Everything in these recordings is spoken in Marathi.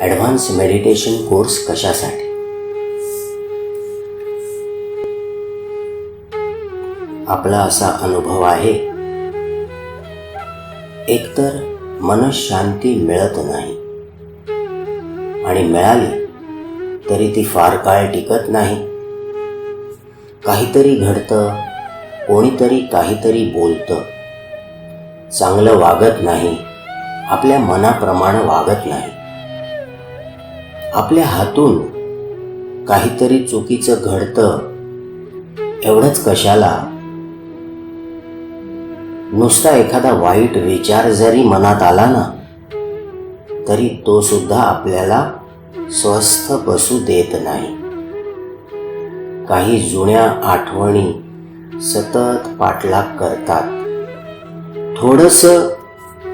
ॲडव्हान्स मेडिटेशन कोर्स कशासाठी? आपला असा अनुभव आहे एकतर मनशांती मिळत नाही. आणि मिळाली तरी ती फार काळ टिकत नाही. काहीतरी घडतं कोणीतरी काहीतरी बोलतं. चांगलं वागत नाही आपल्या मनाप्रमाणे वागत नाही. आपल्या हातून काहीतरी चुकीचं घडतं एवढंच कशाला? नुसता एखादा वाईट विचार जरी मनात आला ना तरी तो सुद्धा आपल्याला स्वस्थ बसू देत नाही. काही जुन्या आठवणी सतत पाठलाग करतात. थोडस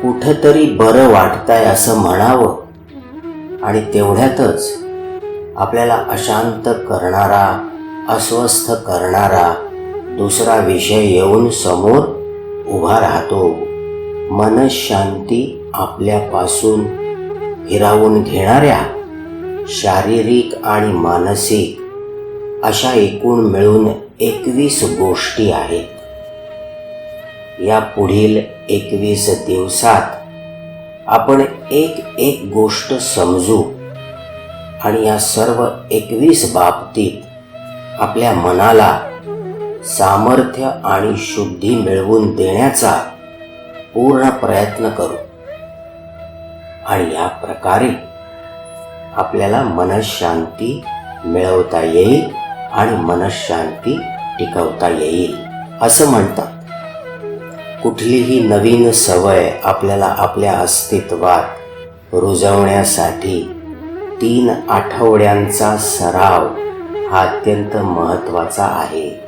कुठंतरी बरं वाटतंय असं म्हणावं आणि तेवढ्यातच आपल्याला अशांत करणारा अस्वस्थ करणारा दुसरा विषय येऊन समोर उभा राहतो. मनशांती आपल्यापासून हिरावून घेणाऱ्या शारीरिक आणि मानसिक अशा एकूण मिळून एकवीस गोष्टी आहेत. या पुढील एकवीस दिवसात आपण एक एक गोष्ट समजू आणि या सर्व एकवीस बाबतीत आपल्या मनाला सामर्थ्य आणि शुद्धी मिळवून देण्याचा पूर्ण प्रयत्न करू. आणि या प्रकारे आपल्याला मनशांती मिळवता येईल आणि मनशांती टिकवता येईल असं म्हणतात. कुठलीही नवीन सवय आपल्याला आपल्या अस्तित्वात रुजवण्यासाठी तीन आठवड्यांचा सराव हा अत्यंत महत्त्वाचा आहे.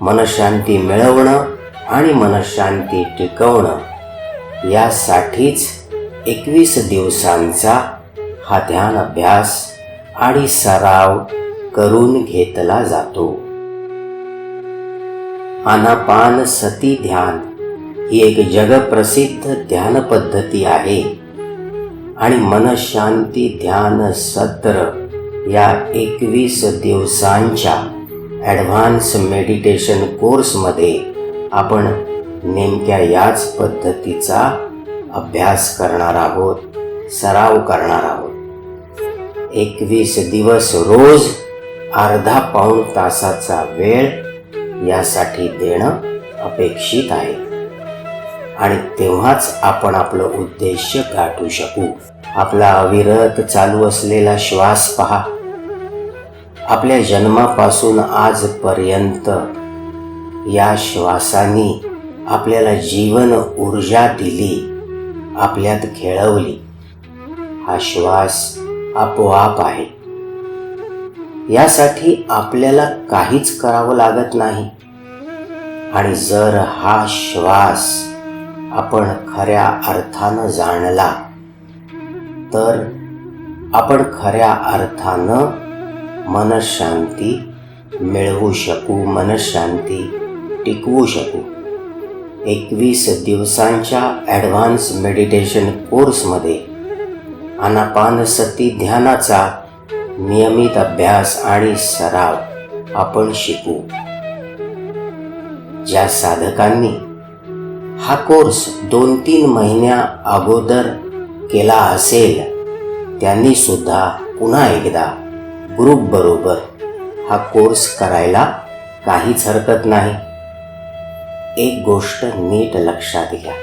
मनशांती मिळवणं आणि मनशांती टिकवणं यासाठीच एकवीस दिवसांचा हा ध्यान अभ्यास आणि सराव करून घेतला जातो. आनापान सती ध्यान ही एक जगप्रसिद्ध ध्यान पद्धती आहे. आणि मनशांती ध्यान सत्र या एकवीस दिवसांच्या ॲडव्हान्स मेडिटेशन कोर्समध्ये आपण नेमक्या याच पद्धतीचा अभ्यास करणार आहोत सराव करणार आहोत. एकवीस दिवस रोज अर्धा पाऊण तासाचा वेळ यासाठी देणं अपेक्षित आहे. आणि तेव्हाच आपण आपलं उद्देश गाठू शकू. आपला अविरत चालू असलेला श्वास पहा. आपल्या जन्मापासून आजपर्यंत या श्वासाने आपल्याला जीवन ऊर्जा दिली आपल्यात खेळवली. हा श्वास आपोआप आहे. यासाठी आपल्याला काहीच करावं लागत नाही. आणि जर हा श्वास आपण खऱ्या अर्थानं जाणला तर आपण खऱ्या अर्थानं मनशांती मिळवू शकू मनशांती टिकवू शकू. एकवीस दिवसांच्या ॲडव्हान्स मेडिटेशन कोर्समध्ये अनापानसती ध्यानाचा नियमित अभ्यास आणि सराव आपण शिकू. ज्या साधकांनी हा कोर्स दोन तीन महिन्या अगोदर केला असेल त्यांनी सुद्धा पुन्हा एकदा ग्रुप बरोबर हा कोर्स करायला काहीच हरकत नाही. एक गोष्ट नीट लक्षात घ्या.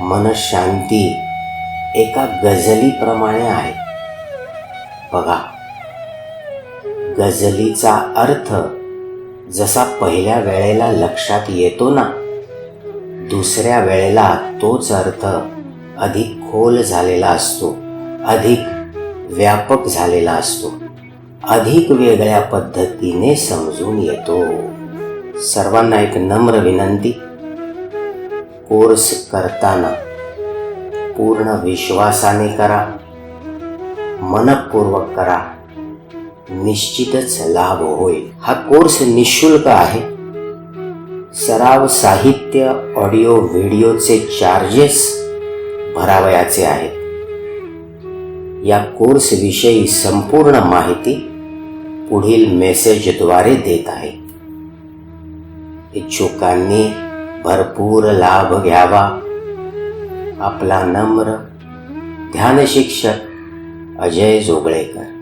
मनशांती एका गझलीप्रमाणे आहे. बघा. गझलीचा अर्थ जसा पहिल्या वेळेला लक्षात येतो ना दुसऱ्या वेळेला तोच अर्थ अधिक खोल झालेला असतो अधिक व्यापक झालेला असतो अधिक वेगळ्या पद्धतीने समजून येतो. सर्वांना एक नम्र विनंती. कोर्स करताना पूर्ण विश्वासाने करा. मनपूर्वक करा. निश्चितच लाभ होईल. हा कोर्स निशुल्क आहे. सराव साहित्य ऑडिओ व्हिडिओचे चार्जेस भरावयाचे आहेत. या कोर्सविषयी संपूर्ण माहिती पुढील मेसेजद्वारे देत आहे. इच्छुकांनी भरपूर लाभ घ्यावा. आपला नम्र ध्यानशिक्षक अजय जोगळेकर.